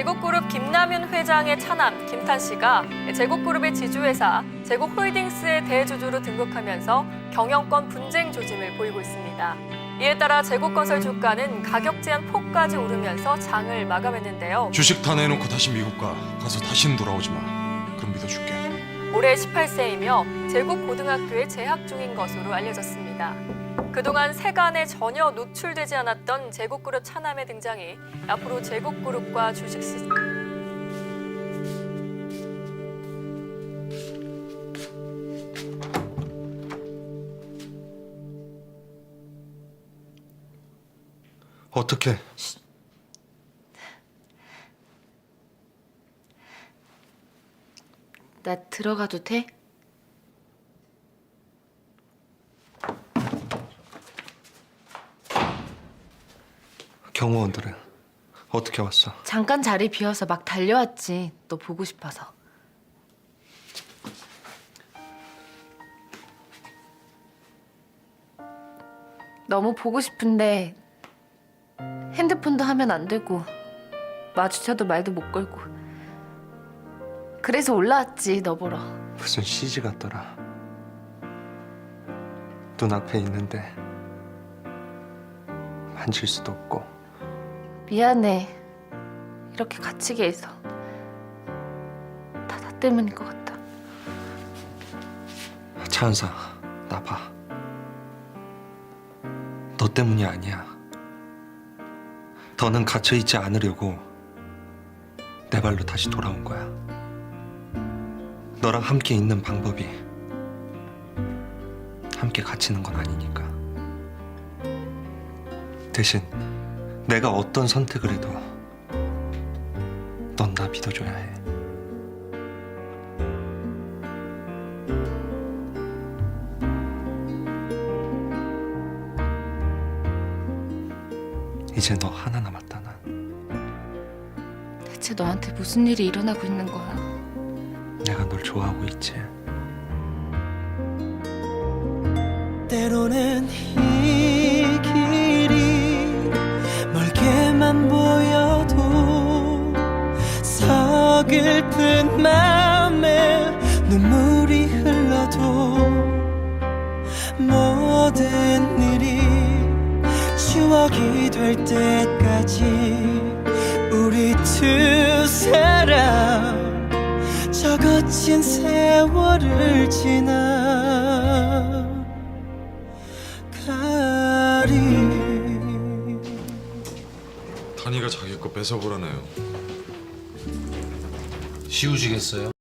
제국그룹 김남윤 회장의 차남 김탄 씨가 제국그룹의 지주회사 제국홀딩스의 대주주로 등극하면서 경영권 분쟁 조짐을 보이고 있습니다. 이에 따라 제국건설 주가는 가격 제한 폭까지 오르면서 장을 마감했는데요. 주식 다 내놓고 다시 미국 가. 가서 다시는 돌아오지 마. 그럼 믿어줄게. 올해 18세이며 제국 고등학교에 재학 중인 것으로 알려졌습니다. 그동안 세간에 전혀 노출되지 않았던 제국그룹 차남의 등장이 앞으로 제국그룹과 주식 시 어떻게? 나 들어가도 돼? 경호원들은 어떻게 왔어? 잠깐 자리 비어서 막 달려왔지. 너 보고 싶어서. 너무 보고 싶은데 핸드폰도 하면 안 되고 마주쳐도 말도 못 걸고 그래서 올라왔지 너 보러 무슨 CG 같더라. 눈앞에 있는데 만질 수도 없고 미안해 이렇게 갇히게 해서 다 나 때문인 것 같다 차은사 나 봐. 너 때문이 아니야. 더는 갇혀 있지 않으려고 내 발로 다시 돌아온 거야. 너랑 함께 있는 방법이 함께 갇히는 건 아니니까. 대신 내가 어떤 선택을 해도 넌 나 믿어줘야 해. 이제 너 하나 남았다 난. 대체 너한테 무슨 일이 일어나고 있는 거야 내가 널 좋아하고 있지. 때로는 서글픈 마음에 눈물이 흘러도 모든 일이 추억이 될 때까지 우리 두 사람 저 거친 세월을 지나 가리 단이가 자기 거 뺏어보라네요. 지우시겠어요?